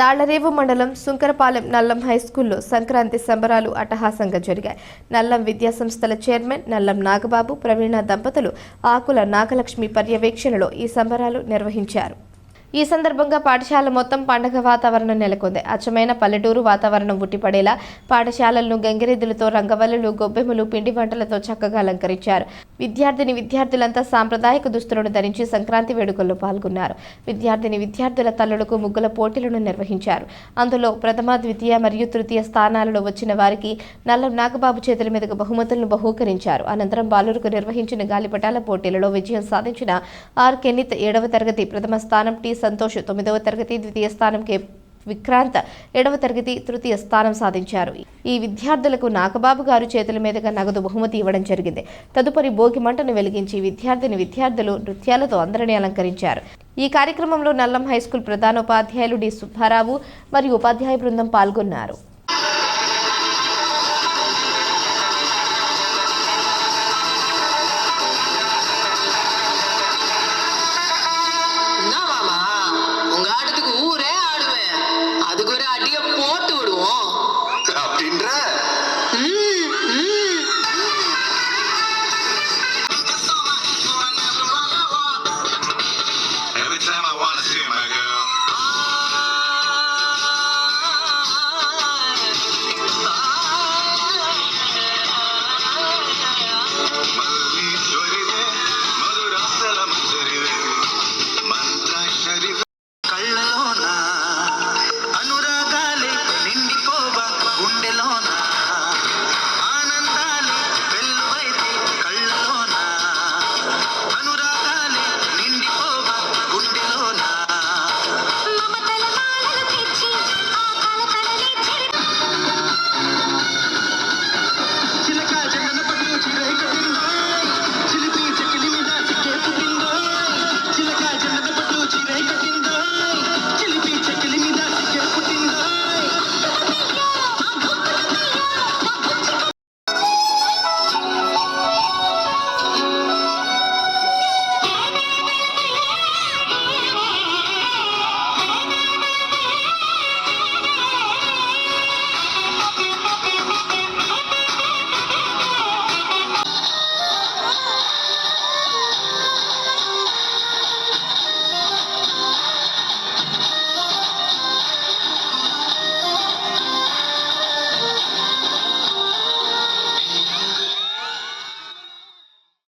తాళ్ళరేవు మండలం సుంకరపాలెం నల్లం హైస్కూల్లో సంక్రాంతి సంబరాలు అట్టహాసంగా జరిగాయి. నల్లం విద్యా సంస్థల చైర్మన్ నల్లం నాగబాబు ప్రవీణ దంపతులు ఆకుల నాగలక్ష్మి పర్యవేక్షణలో ఈ సంబరాలు నిర్వహించారు. ఈ సందర్భంగా పాఠశాల మొత్తం పండగ వాతావరణం నెలకొంది. అచ్చమైన పల్లెటూరు వాతావరణం ఉట్టిపడేలా పాఠశాలలను గంగిరెద్దులతో రంగవల్లులు గొబ్బెములు పిండి వంటలతో చక్కగా అలంకరించారు. విద్యార్థిని విద్యార్థులంతా సాంప్రదాయక దుస్తులను ధరించి సంక్రాంతి వేడుకల్లో పాల్గొన్నారు. విద్యార్థిని విద్యార్థుల తల్లులకు ముగ్గుల పోటీలను నిర్వహించారు. అందులో ప్రథమ ద్వితీయ మరియు తృతీయ స్థానాలలో వచ్చిన వారికి నల్లం నాగబాబు చేతుల మీదుగా బహుమతులను బహూకరించారు. అనంతరం బాలురుకు నిర్వహించిన గాలిపటాల పోటీలలో విజయం సాధించిన ఆర్ కెనిత్ ఏడవ తరగతి ప్రథమ స్థానం టి సంతోష్ తొమ్మిదవ తరగతి ద్వితీయ స్థానం కె విక్రాంత్ ఏడవ తరగతి తృతీయ స్థానం సాధించారు. ఈ విద్యార్థులకు నాగబాబు గారు చేతుల మీదుగా నగదు బహుమతి ఇవ్వడం జరిగింది. తదుపరి భోగి మంటను వెలిగించి విద్యార్థిని విద్యార్థులు నృత్యాలతో అందరినీ అలంకరించారు. ఈ కార్యక్రమంలో నల్లం హైస్కూల్ ప్రధానోపాధ్యాయులు డి సుబ్బారావు మరియు ఉపాధ్యాయ బృందం పాల్గొన్నారు.